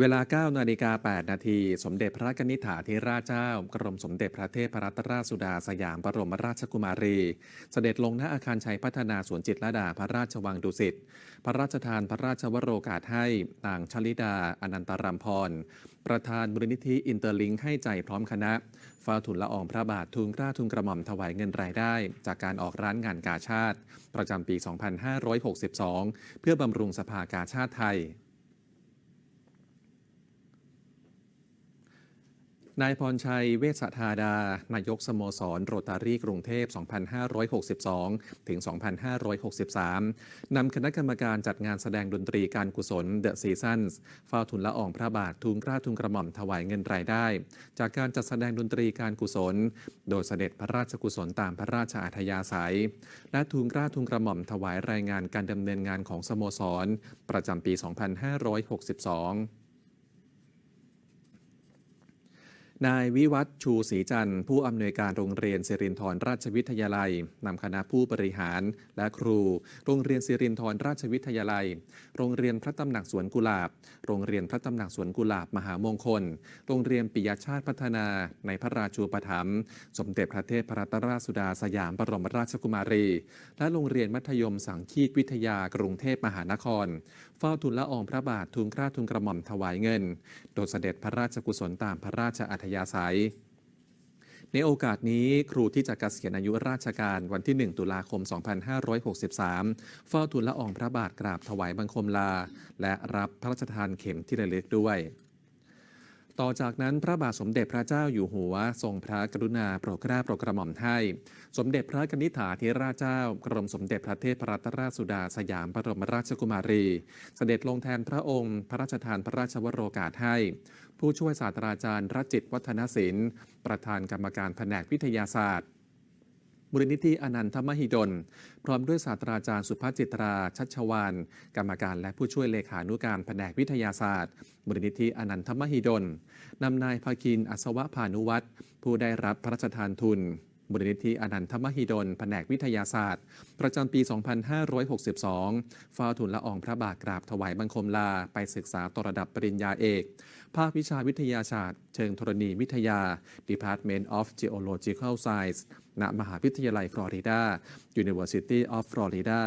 เวลา 9 นาฬิกา 8 นาที สมเด็จพระกนิษฐาธิราชเจ้า กรมสมเด็จพระเทพรัตนราชสุดาสยามบรมราชกุมารี เสด็จลงณอาคารชัยพัฒนาสวนจิตรดาพระราชวังดุสิต พระราชทานพระราชวโรกาสให้นางชลิดา อนันตรามพร ประธานมูลนิธิอินเตอร์ลิงให้ใจพร้อมคณะเฝ้าทุนละอองพระบาททูลกล้าทูลกระหม่อมถวายเงินรายได้ จากการออกร้านงานกาชาติ ประจำปี 2562 เพื่อบำรุงสภากาชาติไทย นายพรชัยเวชธาดา นายกสโมสรโรตารีกรุงเทพ 2562 ถึง 2563 นำคณะกรรมการจัดงานแสดงดนตรีการกุศล The Seasons เฝ้าทุนละอองพระบาททูลเกล้าทูลกระหม่อมถวายเงินรายได้ จากการจัดแสดงดนตรีการกุศล โดยเสด็จพระราชกุศลตามพระราชอัธยาศัย และทูลเกล้าทูลกระหม่อมถวายรายงานการดำเนินงานของสโมสร ประจำปี 2562 นายวิวัฒชูศรีจันทร์ผู้อำนวยการโรงเรียนสิรินธรราชวิทยาลัยนำคณะผู้บริหารและครู โรงเรียนสิรินธรราชวิทยาลัย โรงเรียนพระตำหนักสวนกุหลาบ โรงเรียนพระตำหนักสวนกุหลาบมหามงคล โรงเรียนปิยชาติพัฒนา ในพระราชูปถัมภ์สมเด็จพระเทพพรัตนราชสุดาสยามบรมราชกุมารี และโรงเรียนมัธยมสังคีตวิทยากรุงเทพมหานคร เฝ้าทุนละอองพระบาททูลกล้าทูลกระหม่อมถวายเงิน โดยเสด็จพระราชกุศลตามพระราชอัธยาศัย ในโอกาสนี้ครูที่จะเกษียณอายุราชการวันที่ 1 ตุลาคม 2563 เฝ้าทูลละอองพระบาทกราบถวายบังคมลา และรับพระราชทานเข็มที่ระลึกด้วย ต่อจากนั้นพระบาทสมเด็จพระเจ้าอยู่หัว ทรงพระกรุณาโปรดเกล้าโปรดกระหม่อมให้ สมเด็จพระกนิษฐาธิราชเจ้า กรมสมเด็จพระเทพรัตนราชสุดาสยามบรมราชกุมารี เสด็จลงแทนพระองค์ พระราชทานพระราชวโรกาสให้ ผู้ช่วยศาสตราจารย์รัจิตวัฒนศิลป์ ประธานกรรมการแผนกวิทยาศาสตร์ มูลนิธิอนันทมหิดล พร้อมด้วยศาสตราจารย์สุภาจิตรา ชัชวานกรรมการและผู้ช่วยเลขานุการแผนกวิทยาศาสตร์ มูลนิธิอนันทมหิดลนำนายภาคินอัศวะพานุวัตรผู้ได้รับพระราชทานทุน มูลนิธิอนันทมหิดล แผนกวิทยาศาสตร์ ประจำปี 2562ฟ้าทุนละอองพระบาทกราบถวายบังคมลา ไปศึกษาต่อระดับปริญญาเอก ภาควิชาวิทยาศาสตร์ เชิงธรณีวิทยา Department of Geological Science ณ มหาวิทยาลัยฟลอริดา University of Florida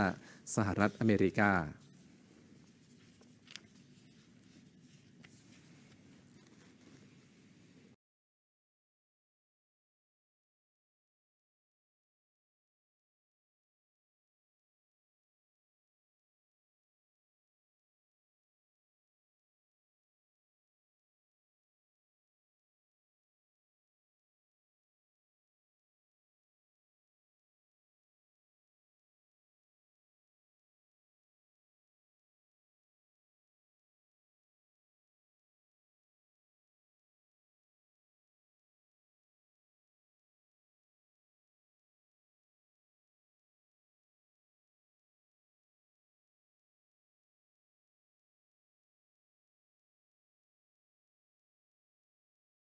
สหรัฐอเมริกา